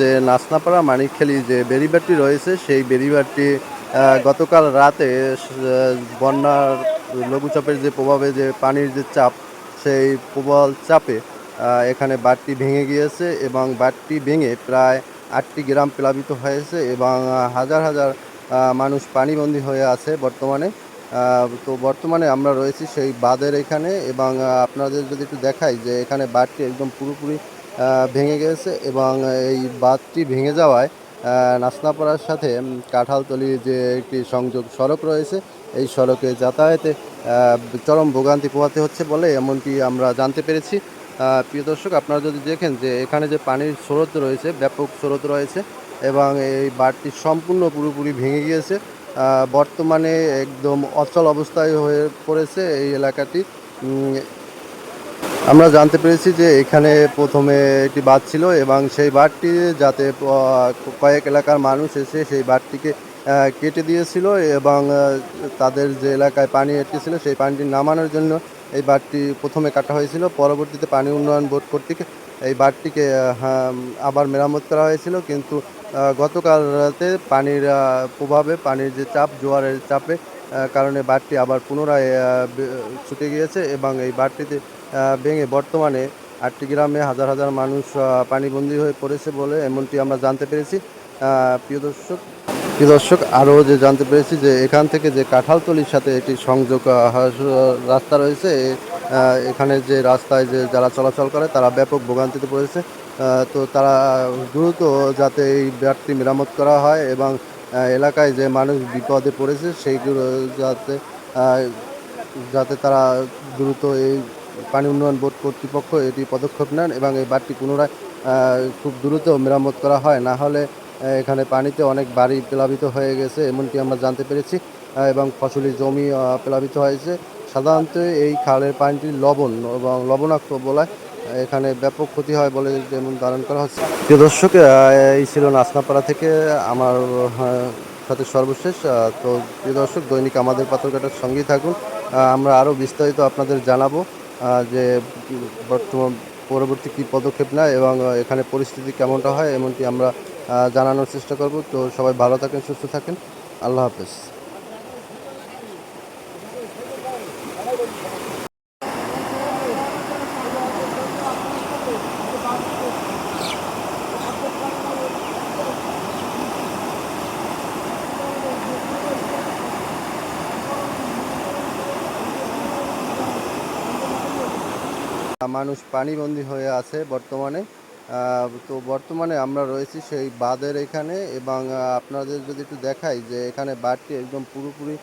যে নাসনাপাড়া মানিকখালী যে বেড়িবাটটি রয়েছে, সেই বেড়িবাটটি গতকাল রাতে বন্যার লঘুচাপের যে প্রভাবে যে পানির যে চাপ, সেই প্রবল চাপে এখানে বাঁধটি ভেঙে গিয়েছে এবং বাঁধটি ভেঙে প্রায় আটটি গ্রাম প্লাবিত হয়েছে এবং হাজার হাজার মানুষ পানিবন্দী হয়ে আছে বর্তমানে। তো বর্তমানে আমরা রয়েছি সেই বাঁধের এখানে এবং আপনাদের যদি একটু দেখাই যে এখানে বাঁধটি একদম পুরোপুরি ভেঙে গেছে এবং এই বাঁধটি ভেঙে যাওয়ায় নাসনাপাড়ার সাথে উম, কাঁঠালতলি যে একটি সংযোগ সড়ক রয়েছে এই সড়কে যাতায়াতে চরম ভোগান্তি পোহাতে হচ্ছে বলে এমনটি আমরা জানতে পেরেছি। প্রিয় দর্শক আপনারা যদি দেখেন যে এখানে যে পানির স্রোত রয়েছে ব্যাপক স্রোত রয়েছে এবং এই বাঁধটি সম্পূর্ণ পুরোপুরি ভেঙে গিয়েছে বর্তমানে একদম অচল অবস্থায় হয়ে পড়েছে এই এলাকাটি। আমরা জানতে পেরেছি যে এখানে প্রথমে একটি বাঁধ ছিল এবং সেই বাঁধটি যাতে কয়েক এলাকার মানুষ এসে সেই বাঁধটিকে কেটে দিয়েছিল এবং তাদের যে এলাকায় পানি এঁটেছিল সেই পানিটি নামানোর জন্য এই বাঁধটি প্রথমে কাটা হয়েছিল। পরবর্তীতে পানি উন্নয়ন বোর্ড কর্তৃক এই বাঁধটিকে আবার মেরামত করা হয়েছিল। কিন্তু গতকাল রাতে পানির প্রভাবে পানির যে চাপ, জোয়ারের চাপে কারণে বাঁধটি আবার পুনরায় ছুটে গিয়েছে এবং এই বাঁধটিতে ভেঙে বর্তমানে আটটি গ্রামে হাজার হাজার মানুষ পানিবন্দী হয়ে পড়েছে বলে এমনটি আমরা জানতে পেরেছি। প্রিয় দর্শক প্রিয় দর্শক, আরও যে জানতে পেরেছি যে এখান থেকে যে কাঁঠালতলির সাথে একটি সংযোগ রাস্তা রয়েছে এখানে যে রাস্তায় যে যারা চলাচল করে তারা ব্যাপক ভোগান্তিতে পড়েছে। তো তারা দ্রুত যাতে এই ব্যাটটি মেরামত করা হয় এবং এলাকায় যে মানুষ বিপদে পড়েছে, সেইগুলো যাতে যাতে তারা দ্রুত এই পানি উন্নয়ন বোর্ড কর্তৃপক্ষ এটি পদক্ষেপ নেন এবং এই বাঁধটি পুনরায় খুব দ্রুত মেরামত করা হয়। না হলে এখানে পানিতে অনেক বাড়ি প্লাবিত হয়ে গেছে, এমনটি আমরা জানতে পেরেছি এবং ফসলি জমি প্লাবিত হয়েছে। সাধারণত এই খালের পানিটি লবণ এবং লবণাক্ত বলায় এখানে ব্যাপক ক্ষতি হয় বলে যেমন ধারণ করা হচ্ছে। প্রিয় দর্শক এই ছিল নাসনাপাড়া থেকে আমার সাথে সর্বশেষ তো প্রিয় দর্শক, দৈনিক আমাদের পাথরঘাটার সঙ্গেই থাকুন। আমরা আরও বিস্তারিত আপনাদের জানাব যে বর্তমান পরবর্তী কী পদক্ষেপ নেয় এবং এখানে পরিস্থিতি কেমনটা হয়, এমনটি আমরা জানানোর চেষ্টা করব। তো সবাই ভালো থাকেন, সুস্থ থাকেন। আল্লাহ হাফেজ। মানুষ পানিবন্দী হয়ে আছে বর্তমানে। তো বর্তমানে আমরা রয়েছি সেই বাঁধের এখানে এবং আপনাদের যদি একটু দেখাই যে এখানে বাঁধটি একদম পুরোপুরি